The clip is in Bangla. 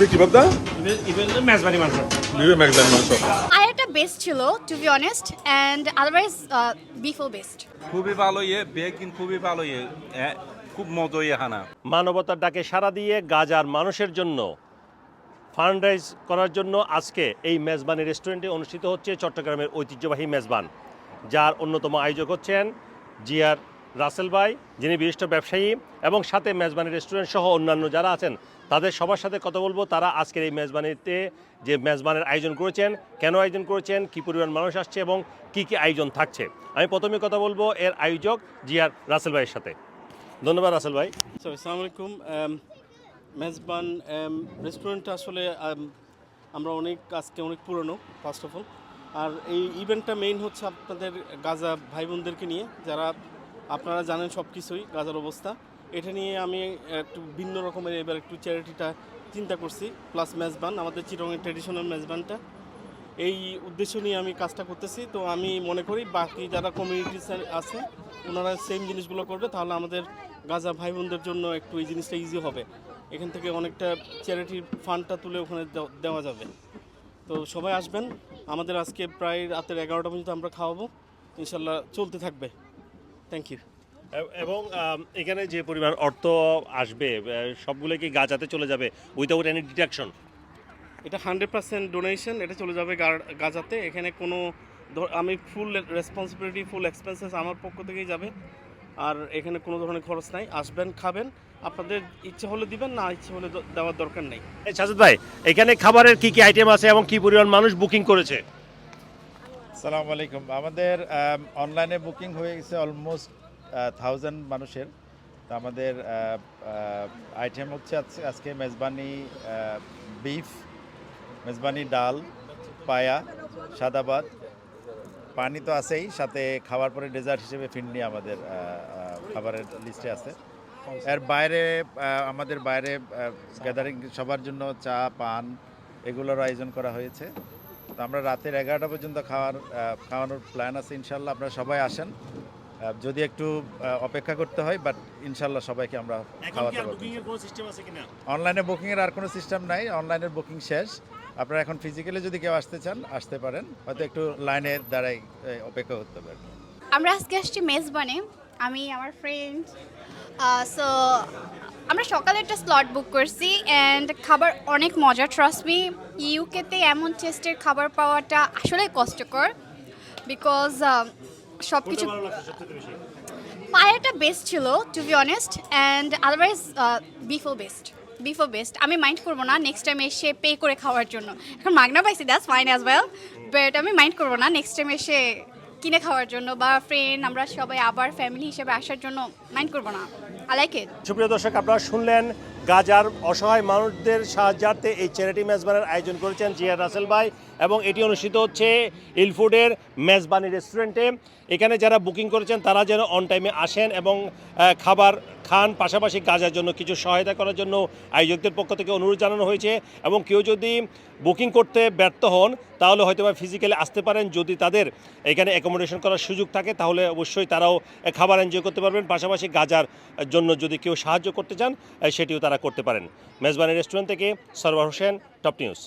এটা কি বাবদা ইভেন মেজবানি মাংস। বিবে ম্যাগজান মাংস। আয়াটা বেস্ট ছিল to be honest and otherwise বিফও best খুবই ভালো ইয়ে বেকিং খুবই ভালো ইয়ে খুব মজা ইয়ে খানা মানবতার ডাকে সাড়া দিয়ে গাজার মানুষের জন্য ফান্ডরাইজ করার জন্য আজকে এই মেজবানি রেস্টুরেন্টে অনুষ্ঠিত হচ্ছে চট্টগ্রামের ঐতিহ্যবাহী মেজবান যার অন্যতম আয়োজক হচ্ছেন জিয়ার রাসেল ভাই, যিনি বিশিষ্ট ব্যবসায়ী এবং সাথে মেজবানি রেস্টুরেন্ট সহ অন্যান্য যারা আছেন, তাদের সবার সাথে কথা বলব। তারা আজকের এই মেজবানিতে যে মেজবানের আয়োজন করেছেন, কেন আয়োজন করেছেন, কী পরিমাণ মানুষ আসছে এবং কি কি আয়োজন থাকছে, আমি প্রথমে কথা বলব এর আয়োজক জিয়ার রাসেল ভাইয়ের সাথে। ধন্যবাদ রাসেল ভাই। সো আসসালামু আলাইকুম। মেজবান রেস্টুরেন্ট আসলে আমরা অনেক, আজকে অনেক পুরনো ফার্স্ট অফ অল আর এই ইভেন্টটা মেইন হচ্ছে আপনাদের গাজা ভাই বোনদেরকে নিয়ে, যারা আপনারা জানেন সব কিছুই গাজার অবস্থা। এটা নিয়ে আমি একটু ভিন্ন রকমের এবার একটু চ্যারিটিটা চিন্তা করছি প্লাস মেজবান, আমাদের চিরঙের ট্রেডিশনাল মেজবানটা। এই উদ্দেশ্য নিয়ে আমি কাজটা করতেছি, তো আমি মনে করি বাকি যারা কমিউনিটিস আছে, ওনারা সেম জিনিসগুলো করবে, তাহলে আমাদের গাজা ভাই বোনদের জন্য একটু এই জিনিসটা ইজি হবে। এখান থেকে অনেকটা চ্যারিটির ফান্ডটা তুলে ওখানে দেও- দেওয়া যাবে। তো সবাই আসবেন, আমাদের আজকে প্রায় রাতের এগারোটা পর্যন্ত আমরা খাওয়াবো, ইনশাল্লাহ চলতে থাকবে। থ্যাংক ইউ এবং এখানে যে পরিমাণ অর্থ আসবে সবগুলো কি গাজাতে চলে যাবে উইথাউট এনি ডিডাকশন এটা হান্ড্রেড পার্সেন্ট ডোনেশন এটা চলে যাবে গাজাতে এখানে কোনো আমি ফুল রেসপন্সিবিলিটি ফুল এক্সপেন্সেস আমার পক্ষ থেকেই যাবে। আর এখানে কোনো ধরনের খরচ নাই। আসবেন খাবেন। আপনাদের ইচ্ছে হলে দিবেন না ইচ্ছে হলে দেওয়ার দরকার নেই। সাজেদ ভাই এখানে খাবারের কি কি আইটেম আছে এবং কি পরিমাণ মানুষ বুকিং করেছে? সালাম আলাইকুম। আমাদের অনলাইনে বুকিং হয়ে গেছে অলমোস্ট থাউজেন্ড মানুষের। তো আমাদের আইটেম হচ্ছে আজ- আজকে মেজবানি বিফ মেজবানি ডাল, পায়া সাদাবাদ পানি তো আছেই, সাথে খাওয়ার পরে ডেজার্ট হিসেবে ফিন্ডি আমাদের খাবারের লিস্টে আছে। এর বাইরে আমাদের বাইরে গ্যাদারিং সবার জন্য চা, পান, এগুলোর আয়োজন করা হয়েছে। তো আমরা রাতের এগারোটা পর্যন্ত খাওয়ার খাওয়ানোর প্ল্যান আছে। ইনশাল্লাহ আপনারা সবাই আসেন। যদি একটু অপেক্ষা করতে হয় বাট ইনশাল্লাহ সবাইকে আমরা খাওয়াতে পারব। কোনো সিস্টেম অনলাইনে বুকিংয়ের আর কোনো সিস্টেম নাই। অনলাইনের বুকিং শেষ। আপনারা এখন ফিজিক্যালি যদি কেউ আসতে চান আসতে পারেন। হয়তো একটু লাইনে দাঁড়াই এ, অপেক্ষা করতে কি। আমরা আজকে আসছি মেজবানে। আমি আমার ফ্রেন্ড সো আমরা সকালে একটা স্লট বুক করছি অ্যান্ড খাবার অনেক মজা ট্রাস্ট মি ইউকেতে এমন টেস্টের খাবার পাওয়াটা আসলে কষ্টকর বিকজ সব কিছু পায়াটা বেস্ট ছিল to be honest and otherwise বিফও best বিফও বেস্ট আমি মাইন্ড করব না নেক্সট টাইম এসে পে করে খাওয়ার জন্য। এখন মাগনা পাইছি that's fine as well but আমি মাইন্ড করব না নেক্সট টাইম এসে কিনে খাওয়ার জন্য বা ফ্রেন্ড আমরা সবাই আবার ফ্যামিলি হিসেবে আসার জন্য মাইন্ড করব না। আই লাইক ইট সুপ্রিয় দর্শক, আপনারা শুনলেন গাজার অসহায় মানুষদের সাহায্যার্থে এই চ্যারিটি মেজবানের আয়োজন করেছেন জিয়া রাসেল ভাই এবং এটি অনুষ্ঠিত হচ্ছে ইলফুডের মেজবানি রেস্টুরেন্টে এখানে যারা বুকিং করেছেন, তারা যেন অন টাইমে আসেন এবং খাবার খান, পাশাপাশি গাজার জন্য কিছু সহায়তা করার জন্য আয়োজকদের পক্ষ থেকে অনুরোধ জানানো হয়েছে এবং কেউ যদি বুকিং করতে ব্যর্থ হন তাহলে হয়তো বা ফিজিক্যালি আসতে পারেন। যদি তাদের এখানে অ্যাকোমোডেশন করার সুযোগ থাকে, তাহলে অবশ্যই তারাও খাবার এনজয় করতে পারবেন। পাশাপাশি গাজার জন্য যদি কেউ সাহায্য করতে চান সেটিও তারা করতে পারেন। মেজবানি রেস্টুরেন্ট থেকে সরবার হোসেন টপ নিউজ